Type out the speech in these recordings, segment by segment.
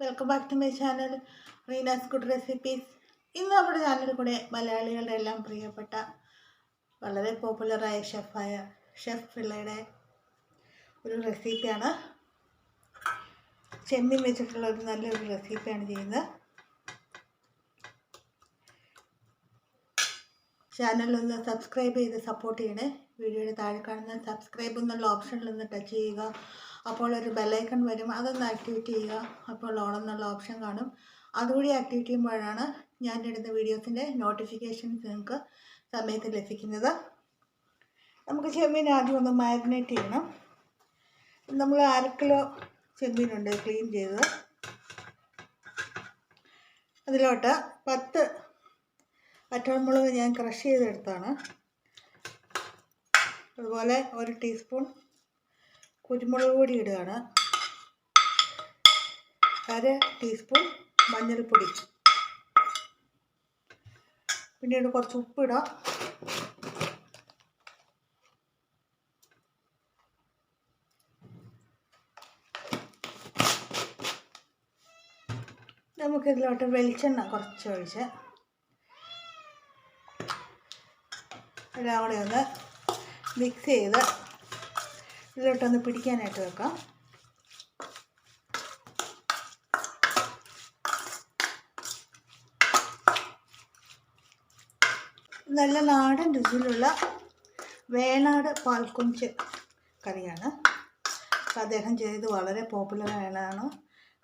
Welcome back to my channel Reena's good recipes ഇന്ന് നമ്മുടെ ചാനലിൽ കൂടെ മലയാളികളുടെ എല്ലാം പ്രിയപ്പെട്ട വളരെ പോപ്പുലറായ ഷെഫായ ഷെഫ് പിള്ളയുടെ ഒരു റെസിപ്പിയാണ് ചെമ്മീൻ വെച്ചിട്ടുള്ള ഒരു നല്ലൊരു റെസിപ്പിയാണ് ചെയ്യുന്നത് ചാനലൊന്ന് സബ്സ്ക്രൈബ് ചെയ്ത് സപ്പോർട്ട് ചെയ്യണേ. വീഡിയോയുടെ താഴെ കാണുന്ന സബ്സ്ക്രൈബ് എന്നുള്ള ഓപ്ഷനിൽ ഒന്ന് ടച്ച് ചെയ്യുക. അപ്പോൾ ഒരു ബെല്ലൈക്കൺ വരും. അതൊന്ന് ആക്ടിവേറ്റ് ചെയ്യുക. അപ്പോൾ ഓൺ എന്നുള്ള ഓപ്ഷൻ കാണും. അതുകൂടി ആക്ടിവേറ്റ് ചെയ്യുമ്പോഴാണ് ഞാൻ ഇടുന്ന വീഡിയോസിന്റെ നോട്ടിഫിക്കേഷൻസ് നിങ്ങൾക്ക് സമയത്ത് ലഭിക്കുന്നത്. നമുക്ക് ചെമ്മീൻ ആദ്യം ഒന്ന് മാരിനേറ്റ് ചെയ്യണം. നമ്മൾ അര കിലോ ചെമ്മീനുണ്ട് ക്ലീൻ ചെയ്തത്. അതിലോട്ട് പത്ത് പച്ചമുളക് ഞാൻ ക്രഷ് ചെയ്തെടുത്താണ്. അതുപോലെ ഒരു ടീസ്പൂൺ കുരുമുളക് പൊടി ഇടുകയാണ്. അര ടീസ്പൂൺ മഞ്ഞൾപ്പൊടി. പിന്നീട് കുറച്ച് ഉപ്പിടാം നമുക്കിതിലോട്ട് വെളിച്ചെണ്ണ കുറച്ച് ഒഴിച്ച് എല്ലാം കൂടെ ഒന്ന് മിക്സ് ചെയ്ത് ഇതിലോട്ടൊന്ന് പിടിക്കാനായിട്ട് വെക്കാം. നല്ല നാടൻ രുചിയിലുള്ള വേണാട് പാൽക്കുഞ്ച് കറിയാണ്. അദ്ദേഹം ചെയ്ത് വളരെ പോപ്പുലറായാണ്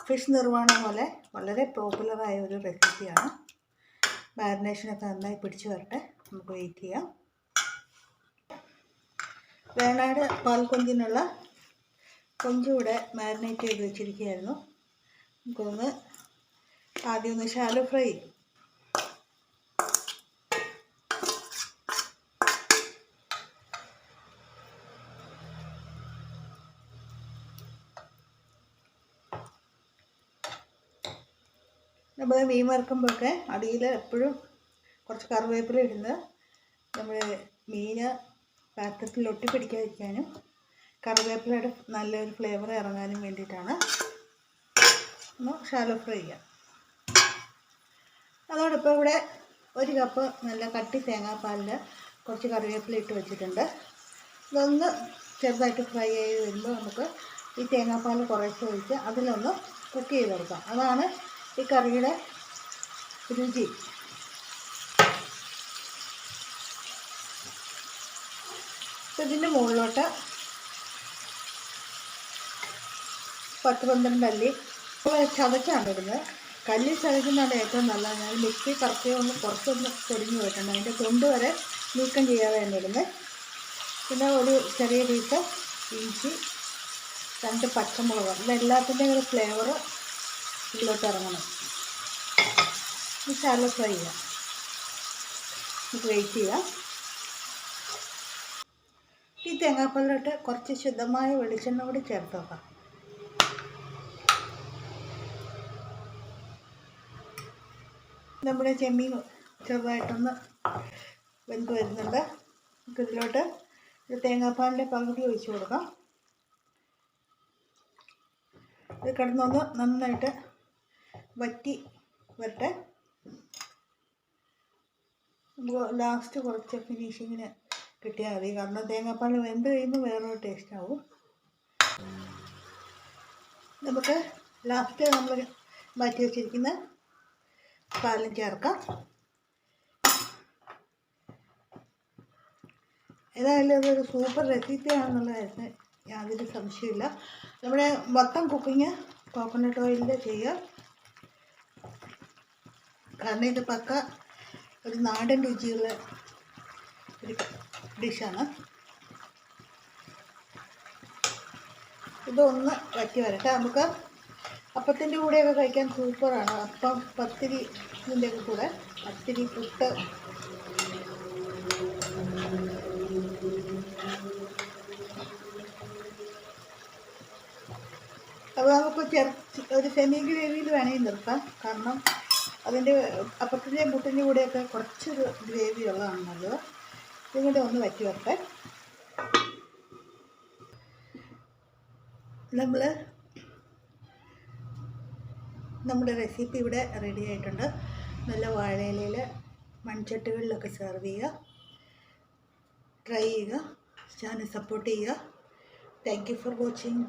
ഫിഷ് നിർവാണം പോലെ വളരെ പോപ്പുലറായ ഒരു റെസിപ്പിയാണ് മാരിനേഷനൊക്കെ നന്നായി പിടിച്ചു വരട്ടെ. നമുക്ക് വെയിറ്റ് ചെയ്യാം. വേണാട് പാൽക്കൊഞ്ചിനുള്ള കൊഞ്ചും ഇവിടെ മാരിനേറ്റ് ചെയ്ത് വെച്ചിരിക്കുകയായിരുന്നു. നമുക്കൊന്ന് ആദ്യം ഒന്ന് ഷാലോ ഫ്രൈ നമ്മൾ മീൻ വറുക്കുമ്പോഴൊക്കെ അടിയിൽ എപ്പോഴും കുറച്ച് കറിവേപ്പില ഇടുന്നത് നമ്മൾ മീൻ പാത്രത്തിൽ ഒട്ടി ഒട്ടിപ്പിടിക്കാതിരിക്കാനും കറിവേപ്പിലയുടെ നല്ലൊരു ഫ്ലേവർ ഇറങ്ങാനും വേണ്ടിയിട്ടാണ്. ഒന്ന് ഷാലോ ഫ്രൈ ചെയ്യാം. അതോടൊപ്പം ഇവിടെ ഒരു കപ്പ് നല്ല കട്ടി തേങ്ങാപ്പാലിൽ കുറച്ച് കറിവേപ്പില ഇട്ട് വെച്ചിട്ടുണ്ട്. ഇതൊന്ന് ചെറുതായിട്ട് ഫ്രൈ ചെയ്ത് വരുമ്പോൾ നമുക്ക് ഈ തേങ്ങാപ്പാൽ കുറേശ്ശെ ഒഴിച്ച് അതിലൊന്ന് കുക്ക് ചെയ്തെടുക്കാം. അതാണ് ഈ കറിയുടെ രുചി. ഇതിന്റെ മുകളിലോട്ട് പത്ത് പന്ത്രണ്ട് അല്ലി. ചതച്ചാണ് ഇടുന്നത് കല്ലിൽ ചതക്കുന്നതാണ് ഏറ്റവും നല്ലത്. ഞാൻ മിക്സി കറക്റ്റ് ഒന്ന് കുറച്ചൊന്ന് പൊടിഞ്ഞ് വെക്കണം. അതിന്റെ തൊണ്ട് വരെ നീക്കം ചെയ്യാതെയാണ് ഇടുന്നത് പിന്നെ ഒരു ചെറിയ പീസ് ഇഞ്ചി രണ്ട് പച്ചമുളക്. ഇതെല്ലാത്തിന്റെയും ഒരു ഫ്ലേവർ ഇതിലോട്ട് ഇറങ്ങണം. ഈ ശാലോ ഫ്രൈ ചെയ്യാം. നമുക്ക് വെയിറ്റ് ചെയ്യാം. ഈ തേങ്ങാപ്പാലിലിട്ട് കുറച്ച് ശുദ്ധമായ വെളിച്ചെണ്ണ കൂടി ചേർത്ത് വെക്കാം നമ്മുടെ ചെമ്മീൻ ചെറുതായിട്ടൊന്ന് വെന്ത് വരുന്നുണ്ട്. നമുക്ക് ഇതിലോട്ട് ഒരു തേങ്ങാപ്പാലിന്റെ പകുതി ഒഴിച്ച് കൊടുക്കാം. ഇത് കിടന്നൊന്ന് നന്നായിട്ട് വറ്റി വരട്ടെ. നമുക്ക് ലാസ്റ്റ് കുറച്ച് ഫിനിഷിങ്ങിന് കിട്ടിയാൽ മതി. കാരണം തേങ്ങാപ്പാൽ വെന്ത് കഴിയുമ്പോൾ വേറൊരു ടേസ്റ്റ് ആവും. നമുക്ക് ലാസ്റ്റ് നമ്മൾ മാറ്റി വെച്ചിരിക്കുന്ന പാലും ചേർക്കാം. ഏതായാലും അതൊരു സൂപ്പർ റെസിപ്പി ആണെന്നുള്ളതായിരുന്നു. യാതൊരു സംശയമില്ല നമ്മുടെ മൊത്തം കുക്കിങ് കോക്കനട്ട് ഓയിലിൽ ചെയ്യുക. കാരണം ഇത് പക്ക ഒരു നാടൻ രുചിയുള്ള ഒരു ഡിഷാണ്. ഇതൊന്ന് വറ്റി വരട്ടെ നമുക്ക്. അപ്പത്തിന്റെ കൂടെയൊക്കെ കഴിക്കാൻ സൂപ്പറാണ്. അപ്പം പത്തിരി ഇതിന്റെയൊക്കെ കൂടെ പത്തിരി പുട്ട്. അപ്പോൾ നമുക്ക് ചെറു ഒരു സെമി ഗ്രേവിയിൽ വേണമെങ്കിൽ നിർത്താം. കാരണം അതിന്റെ അപ്പത്തിന്റെയും പുട്ടിന്റെ കൂടെയൊക്കെ കുറച്ചൊരു ഗ്രേവി ഉള്ളതാണ് നല്ലത് ഇതും ഒന്ന് വറ്റി വെക്കാൻ നമ്മൾ നമ്മുടെ റെസിപ്പി ഇവിടെ റെഡി ആയിട്ടുണ്ട്. നല്ല വാഴയിലയിൽ മൺചട്ടികളിലൊക്കെ സെർവ് ചെയ്യുക. ട്രൈ ചെയ്യുക. ചാനൽ സപ്പോർട്ട് ചെയ്യുക. Thank you for watching